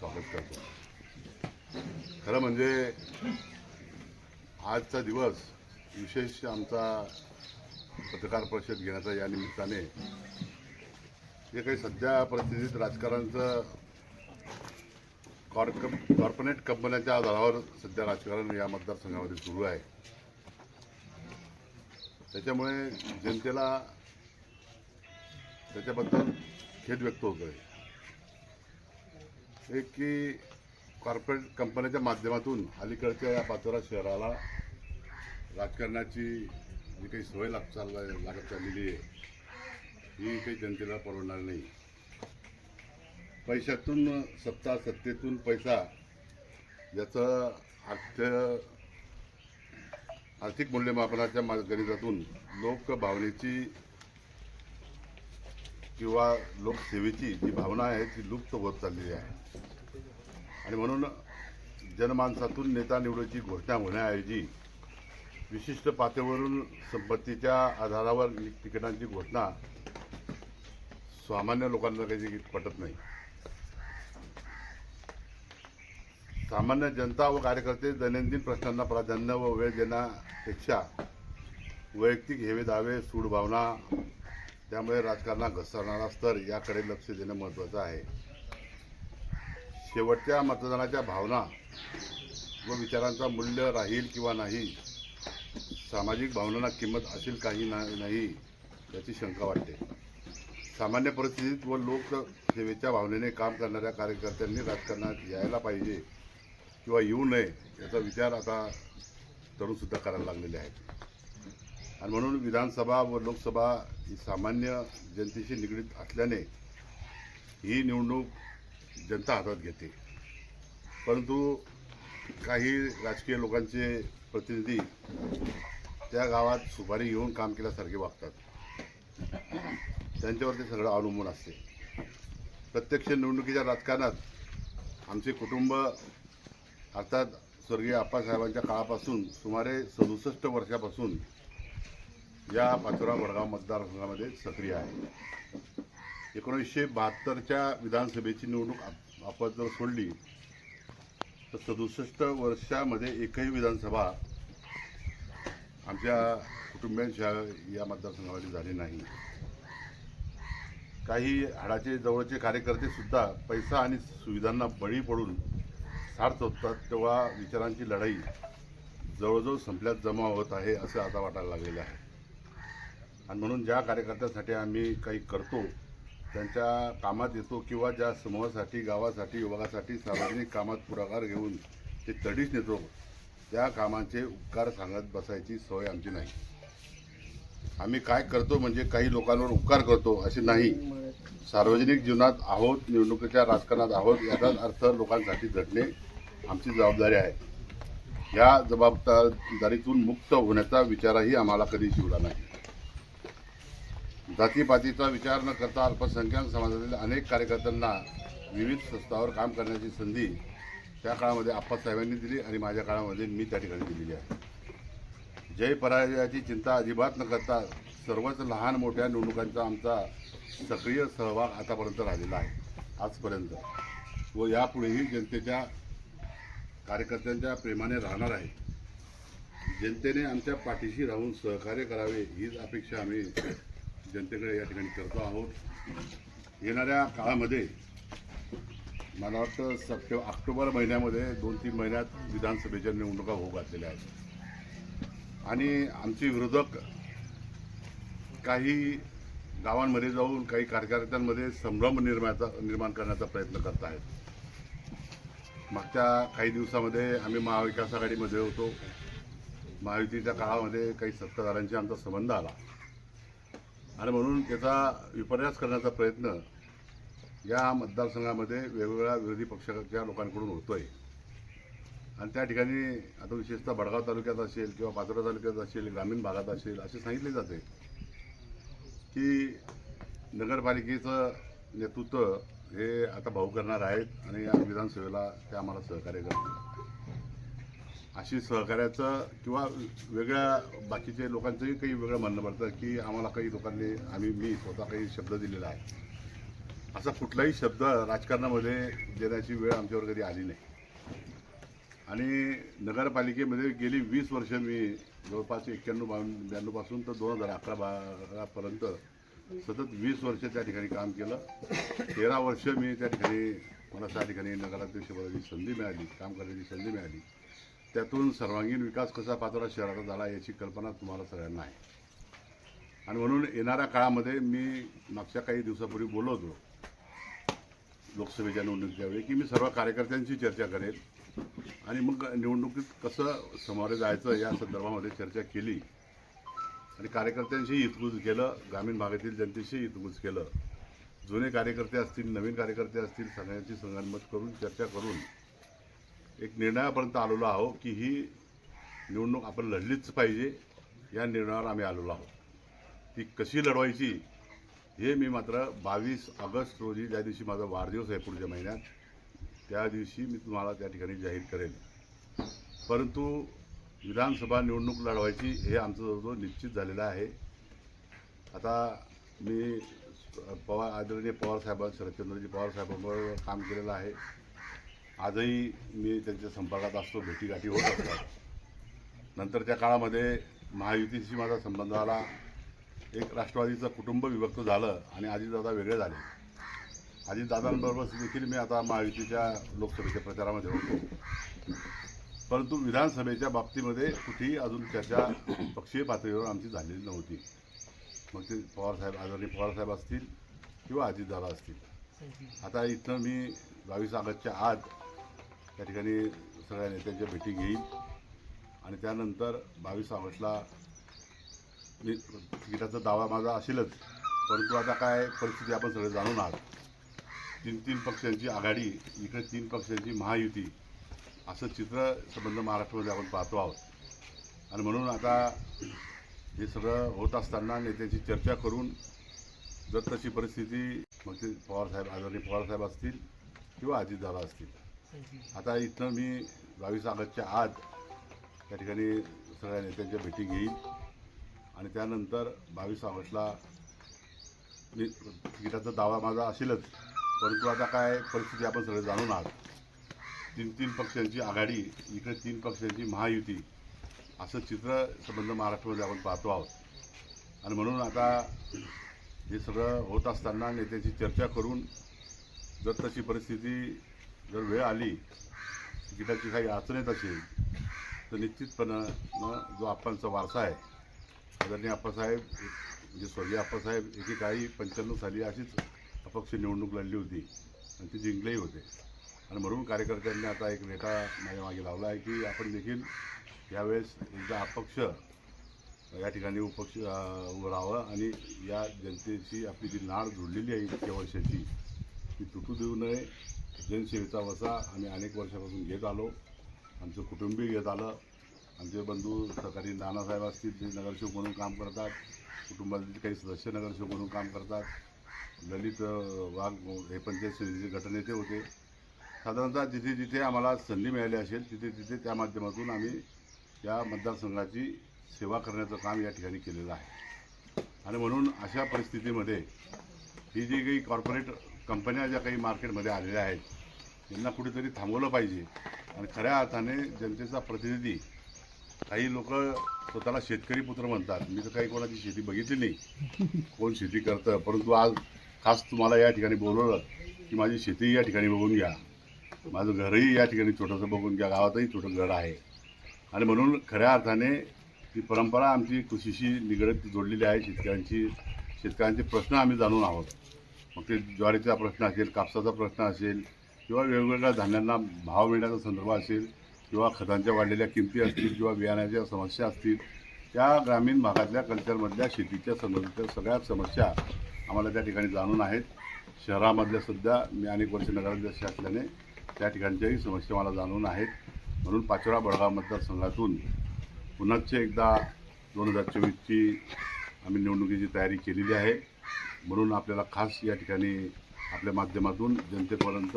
स्वागत करतो. खरं म्हणजे आजचा दिवस विशेष आमचा पत्रकार परिषद घेण्याचा या निमित्ताने जे काही सध्या परिस्थितीत राजकारणाचं कॉर्प कॉर्पोरेट कंपन्यांच्या आधारावर सध्या राजकारण या मतदारसंघामध्ये सुरू आहे. त्याच्यामुळे जनतेला त्याच्याबद्दल खेद व्यक्त होतो आहे एक की कॉर्पोरेट कंपन्याच्या माध्यमातून अलीकडच्या या पाचोरा शहराला राजकारणाची जी काही सवय लाग चाल लागत चाललेली आहे ही काही जनतेला परवडणार नाही. पैशातून सत्ता सत्तेतून पैसा याचं अर्थ आर्थिक मूल्यमापनाच्या मा- गणितातून लोकभावनेची किंवा लोकसेवेची जी भावना आहे ती लुप्त होत चाललेली आहे. आणि म्हणून जनमानसातून नेता निवडीची घोषणा होण्याऐवजी विशिष्ट पातळीवरून संपत्तीच्या आधारावर तिकिटांची घोषणा सामान्य लोकांना काही पटत नाही. सामान्य जनता व कार्यकर्ते दैनंदिन प्रश्नांना प्राधान्य व वेळ देण्यापेक्षा वैयक्तिक हेवे दावे सूडभावना त्यामुळे राजकारणात घसरणारा स्तर याकडे लक्ष देणं महत्त्वाचं आहे. शेवटच्या मतदानाच्या भावना व विचारांचा मूल्य राहील किंवा नाही सामाजिक भावनांना किंमत असेल काही नाही याची शंका वाटते. सामान्य परिस्थितीत व लोकसेवेच्या भावनेने काम करणाऱ्या कार्यकर्त्यांनी राजकारणात यायला पाहिजे किंवा येऊ नये याचा विचार आता तरुणसुद्धा करायला लागलेले आहेत. आणि म्हणून विधानसभा व लोकसभा ही सामान्य जनतेशी निगडीत असल्याने ही निवडणूक जनता हातात घेते. परंतु काही राजकीय लोकांचे प्रतिनिधी त्या गावात सुपारी घेऊन काम केल्यासारखे वागतात. त्यांच्यावर ते सगळं अवलंबून असते. प्रत्यक्ष निवडणुकीच्या राजकारणात आमचे कुटुंब अर्थात स्वर्गीय आप्पासाहेबांच्या काळापासून सुमारे सदुसष्ट वर्षापासून या पाचोरा वडगाव मतदारसंघामध्ये सक्रिय आहे. एकोणीसशे बहात्तरच्या विधानसभेची निवडणूक आप- आपण जर सोडली तर सदुसष्ट वर्षामध्ये एकही विधानसभा आमच्या कुटुंबियांच्या या मतदारसंघामध्ये झाली नाही. काही हाडाचे जवळचे कार्यकर्ते सुद्धा पैसा आणि सुविधांना बळी पडून सार्थ होतात तेव्हा विचारांची लढाई जवळजवळ संपल्यात जमा होत आहे असं आता वाटायला लागलेलं आहे. आणि म्हणून ज्या कार्यकर्त्यांसाठी आम्ही काही करतो त्यांच्या कामात येतो किंवा ज्या समूहासाठी गावासाठी विभागासाठी सार्वजनिक कामात पुढाकार घेऊन ते तडीच नेतो त्या कामांचे उपकार सांगत बसायची सवय आमची नाही. आम्ही काय करतो म्हणजे काही लोकांवर उपकार करतो असे नाही. सार्वजनिक जीवनात आहोत निवडणुकीच्या राजकारणात आहोत याचाच अर्थ लोकांसाठी झटणे आमची जबाबदारी आहे. या जबाबदारीतून मुक्त होण्याचा विचारही आम्हाला कधी शिवला नाही. जातीपातीचा विचार न करता अल्पसंख्याक समाजातील अनेक कार्यकर्त्यांना विविध संस्थावर काम करण्याची संधी त्या काळामध्ये आप्पासाहेबांनी दिली आणि माझ्या काळामध्ये मी त्या ठिकाणी दिलेली आहे. जय पराजयाची चिंता अजिबात न करता सर्वच लहान मोठ्या निवडणुकांचा आमचा सक्रिय सहभाग आतापर्यंत राहिलेला आहे. आजपर्यंत. व यापुढेही जनतेच्या कार्यकर्त्यांच्या प्रेमाने राहणार आहे. जनतेने आमच्या पाठीशी राहून सहकार्य करावे हीच अपेक्षा आम्ही जनतेकडे या ठिकाणी करतो आहोत. येणाऱ्या काळामध्ये मला वाटतं सप्टे ऑक्टोबर महिन्यामध्ये दोन तीन महिन्यात विधानसभेच्या निवडणुका होऊ घातलेल्या आहेत. आणि आमचे विरोधक काही गावांमध्ये जाऊन काही कार्यकर्त्यांमध्ये संभ्रम निर्माचा निर्माण करण्याचा प्रयत्न करत आहेत. मागच्या काही दिवसामध्ये आम्ही महाविकास आघाडीमध्ये होतो. महायुतीच्या काळामध्ये काही सत्ताधाऱ्यांशी आमचा संबंध आला. आणि म्हणून त्याचा विपर्यास करण्याचा प्रयत्न या मतदारसंघामध्ये वेगवेगळ्या विरोधी पक्षाच्या लोकांकडून होतो आहे आणि त्या ठिकाणी आता विशेषतः भडगाव तालुक्यात असेल किंवा पाचोरा तालुक्यात असेल ग्रामीण भागात असेल असे सांगितले जाते की नगरपालिकेचं नेतृत्व हे आता भाऊ करणार आहेत आणि या विधानसभेला ते आम्हाला सहकार्य करतील अशी सहकार्याचं किंवा वेगळ्या बाकीचे लोकांचंही काही वेगळं म्हणणं पडतं की आम्हाला काही लोकांनी आम्ही मी स्वतः काही शब्द दिलेला आहे. असा कुठलाही शब्द राजकारणामध्ये देण्याची वेळ आमच्यावर कधी आली नाही. आणि नगरपालिकेमध्ये गेली वीस वर्ष मी जवळपास एक्क्याण्णव बावन्न ब्याण्णवपासून तर दोन हजार अकरा बारापर्यंत सतत वीस वर्ष त्या ठिकाणी काम केलं. तेरा वर्ष मी त्या ठिकाणी मला त्या ठिकाणी नगराध्यक्षपदाची संधी मिळाली काम करण्याची संधी मिळाली. त्यातून सर्वांगीण विकास कसा पाचोरा शहराचा झाला याची कल्पना तुम्हाला सगळ्यांना आहे. आणि म्हणून येणाऱ्या काळामध्ये मी मागच्या काही दिवसापूर्वी बोललो होतो लोकसभेच्या निवडणुकीच्या वेळी की मी सर्व कार्यकर्त्यांशी चर्चा करेल आणि मग निवडणुकीत कसं समोर जायचं या संदर्भामध्ये चर्चा केली. आणि कार्यकर्त्यांशी हितगुज केलं ग्रामीण भागातील जनतेशी हितगुज केलं. जुने कार्यकर्ते असतील नवीन कार्यकर्ते असतील सगळ्यांची संगणमत करून चर्चा करून एक निर्णयापर्यंत आलेलो आहो की ही निवडणूक आपण लढलीच पाहिजे या निर्णयावर आम्ही आलेलो आहोत. ती कशी लढवायची हे मी मात्र बावीस ऑगस्ट रोजी ज्या दिवशी माझा वाढदिवस आहे पुढच्या महिन्यात त्या दिवशी मी तुम्हाला त्या ठिकाणी जाहीर करेन. परंतु विधानसभा निवडणूक लढवायची हे आमचं जवळजवळ निश्चित झालेलं आहे. आता मी पवार आदरणीय पवारसाहेब शरदचंद्रजी पवारसाहेबांबरोबर काम केलेलं आहे. आजही मी त्यांच्या संपर्कात असतो भेटीगाठी होत असतात. नंतरच्या काळामध्ये महायुतीशी माझा संबंध आला. एक राष्ट्रवादीचं कुटुंब विभक्त झालं आणि अजितदादा वेगळे झाले. अजितदादांबरोबर देखील मी आता महायुतीच्या लोकसभेच्या प्रचारामध्ये होतो. परंतु विधानसभेच्या बाबतीमध्ये कुठेही अजून चर्चा पक्षीय पातळीवर आमची झालेली नव्हती. मग ते पवारसाहेब आदरणीय पवारसाहेब असतील किंवा अजितदादा असतील. आता इथं मी बावीस ऑगस्टच्या आत त्या ठिकाणी सगळ्या नेत्यांच्या भेटी घेईल आणि त्यानंतर बावीस ऑगस्टला मी तिकिटाचा दावा माझा असेलच. परंतु आता काय परिस्थिती आपण सगळे जाणून आहात. तीन तीन पक्षांची आघाडी इकडे तीन पक्षांची महायुती असं चित्र संबंध महाराष्ट्रामध्ये आपण पाहतो आहोत. आणि म्हणून आता हे सगळं होत असताना नेत्यांची चर्चा करून जर तशी परिस्थिती मग ते पवारसाहेब आदरणीय पवारसाहेब असतील किंवा अजितदादा असतील आता इथं मी बावीस ऑगस्टच्या आत त्या ठिकाणी सगळ्या नेत्यांच्या भेटी घेईन. आणि त्यानंतर बावीस ऑगस्टला मी तिकिटाचा दावा माझा असेलच. परंतु आता काय परिस्थिती आपण सगळे जाणून आहात. तीन तीन पक्षांची आघाडी इकडे तीन पक्षांची महायुती असं चित्र संबंध महाराष्ट्रामध्ये आपण पाहतो आहोत. आणि म्हणून आता हे सगळं होत असताना नेत्यांची चर्चा करून जर तशी परिस्थिती जर वेळ आली तिकिटाची काही अडचण येत असेल तर निश्चितपणं जो आप्पांचा वारसा आहे आदरणीय आप्पासाहेब म्हणजे स्वर्गीय आप्पासाहेब एकेकाळी पंच्याण्णव साली अशीच अपक्ष निवडणूक लढली होती आणि ती जिंकलेही होते. आणि म्हणून कार्यकर्त्यांनी आता एक नेता माझ्या मागे लावला आहे की आपण देखील यावेळेस एकदा अपक्ष या ठिकाणी उपक्ष उभं राहावं आणि या जनतेची आपली जी नाळ जोडलेली आहे इतक्या वर्षाची ती तुटू देऊ नये. जनसेवेचा वसा आम्ही अनेक वर्षापासून घेत आलो. आमचं कुटुंबीय घेत आलं. आमचे बंधू सहकारी नानासाहेब असतील ते नगरसेवक म्हणून काम करतात. कुटुंबातील काही सदस्य नगरसेवक म्हणून काम करतात. ललित वाघ हे पंचायत समितीचे गटनेते होते. साधारणतः जिथे जिथे आम्हाला संधी मिळाली असेल तिथे तिथे त्या माध्यमातून आम्ही या मतदारसंघाची सेवा करण्याचं काम या ठिकाणी केलेलं आहे. आणि म्हणून अशा परिस्थितीमध्ये ही जी काही कॉर्पोरेट कंपन्या ज्या काही मार्केटमध्ये आलेल्या आहेत त्यांना कुठेतरी थांबवलं पाहिजे. आणि खऱ्या अर्थाने जनतेचा प्रतिनिधी काही लोक स्वतःला शेतकरी पुत्र म्हणतात. मी तर काही कोणाची शेती बघितली नाही. कोण शेती करतं? परंतु आज खास तुम्हाला या ठिकाणी बोलवलं की माझी शेती या ठिकाणी बघून घ्या. माझं घरही या ठिकाणी छोटंसं बघून घ्या. गावातही छोटं घर आहे. आणि म्हणून खऱ्या अर्थाने ही परंपरा आमची कृषीशी निगडीत जोडलेली आहे. शेतकऱ्यांची शेतकऱ्यांचे प्रश्न आम्ही जाणून आहोत. मग ते ज्वारीचा प्रश्न असेल कापसाचा प्रश्न असेल किंवा वेगवेगळ्या धान्यांना भाव मिळण्याचा संदर्भ असेल किंवा खतांच्या वाढलेल्या किमती असतील किंवा बियाण्याच्या समस्या असतील त्या ग्रामीण भागातल्या कल्चरमधल्या शेतीच्या संदर्भातल्या सगळ्या समस्या आम्हाला त्या ठिकाणी जाणून आहेत. शहरामधल्या सध्या मी अनेक वर्ष नगराध्यक्ष असल्याने त्या ठिकाणच्याही समस्या मला जाणून आहेत. म्हणून पाचोरा बडगाव मतदारसंघातून पुन्हाच एकदा दोन हजार चोवीसची आम्ही निवडणुकीची तयारी केलेली आहे. म्हणून आपल्याला खास या ठिकाणी आपल्या माध्यमातून जनतेपर्यंत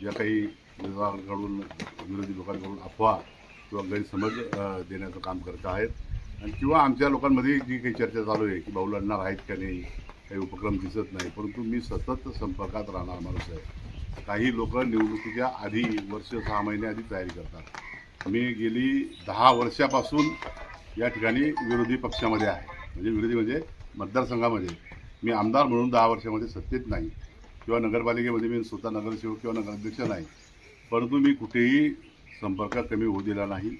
ज्या काही विभागाकडून विरोधी लोकांकडून अफवा किंवा गैरसमज देण्याचं काम करत आहेत. आणि किंवा आमच्या लोकांमध्ये जी काही चर्चा चालू आहे की भाऊ लढणार आहेत का नाही काही उपक्रम दिसत नाही परंतु मी सतत संपर्कात राहणार माणूस आहे. काही लोक निवडणुकीच्या आधी वर्ष सहा महिन्याआधी तयारी करतात. मी गेली दहा वर्षापासून या ठिकाणी विरोधी पक्षामध्ये आहे. म्हणजे विरोधी म्हणजे मतदारसंघामध्ये. मी आमदार म्हणून दहा वर्षामध्ये सत्तेत नाही. किंवा नगरपालिकेमध्ये मी स्वतः नगरसेवक किंवा नगराध्यक्ष नाही. परंतु मी कुठेही संपर्क कमी होऊ दिला नाही.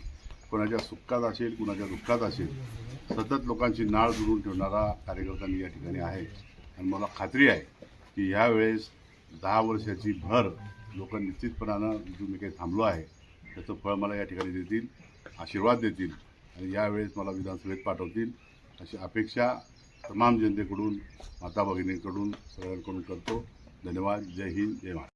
कोणाच्या सुखात असेल कुणाच्या दुःखात असेल सतत लोकांची नाळ जुळून ठेवणारा कार्यकर्ता मी या ठिकाणी आहे. आणि मला खात्री आहे की ह्यावेळेस दहा वर्षाची भर लोक निश्चितपणानं जो मी काही थांबलो आहे. त्याचं फळ मला या ठिकाणी देतील आशीर्वाद देतील आणि यावेळेस मला विधानसभेत पाठवतील अशी अपेक्षा तमाम जनतेकडून माता भगिनींकडून सर्वांकडून करतो. धन्यवाद. जय हिंद. जय महाराष्ट्र.